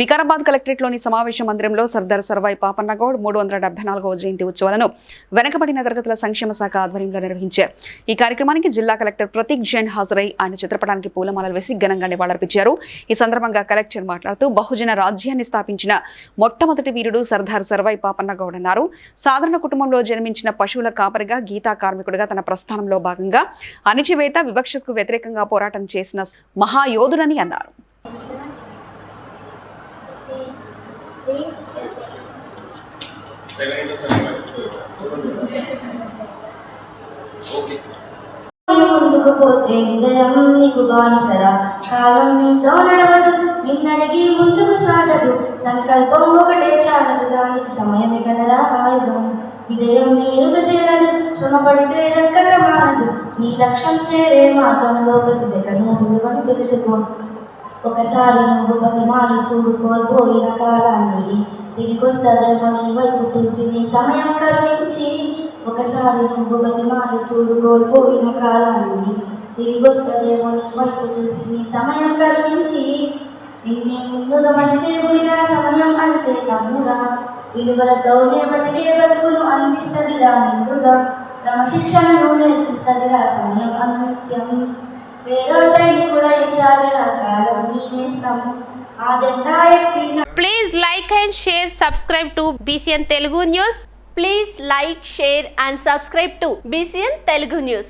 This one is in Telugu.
వికారాబాద్ కలెక్టరేట్లోని సమావేశ మందిరంలో సర్దార్ సర్వాయి పాపన్నగౌడ్ మూడు వందల డెబ్బై నాలుగవ జయంతి ఉత్సవాలను వెనకబడిన తరగతుల సంక్షేమ శాఖ ఆధ్వర్యంలో నిర్వహించారు. ఈ కార్యక్రమానికి జిల్లా కలెక్టర్ ప్రతీక్ జైన్ హాజరై ఆయన చిత్రపటానికి పూలమాలలు వేసి ఘనంగా నివాళులర్పించారు. ఈ సందర్భంగా కలెక్టర్ మాట్లాడుతూ బహుజన రాజ్యాన్ని స్థాపించిన మొట్టమొదటి వీరుడు సర్దార్ సర్వాయి పాపన్నగౌడ్ అన్నారు. సాధారణ కుటుంబంలో జన్మించిన పశువుల కాపరిగా గీతా కార్మికుడిగా తన ప్రస్థానంలో భాగంగా అణిచివేత వివక్షకు వ్యతిరేకంగా పోరాటం చేసిన మహాయోధుడని అన్నారు. పోతే విజయం నీకు బానిసరా. కాలం నీతో నడవదు నిన్నడిగి ముందుకు సాగదు. సంకల్పం ఒకటే చాలదు దానికి సమయమే కదరా ఆయుధం. విజయం నీరుగా చేరదు శ్రమపడితే దక్కక మారదు. నీ లక్ష్యం చేరే మార్గంలో ప్రతి సెకను తెలుసుకో. ఒకసారి నువ్వు బతిమాలి చూడు కోల్పోయిన కాలాన్ని. తిరిగొస్తుందేమో నీ వైపు చూసి నీ సమయం కరుణించి. ఒకసారి నువ్వు బతిమాలి చూడు కోల్పోయిన కాలాన్ని. తిరిగొస్తుందేమో నీ వైపు చూసి నీ సమయం కరుణించి. నిన్నే ముందుగా మంచి పోయిన సమయం అంటే తమ్ముడా విలువలతోనే బతికే బతుకులు అందిస్తుందిరా నిండుగా. క్రమశిక్షణను నేర్పిస్తుందిరా సమయం అనిత్యం. స్వేరో సైనికుడై సాగర కాలం నీనేస్తాం ఆ జెండా ఎత్తిన Please like and share, subscribe to BCN Telugu News. Please like, share and subscribe to BCN Telugu News.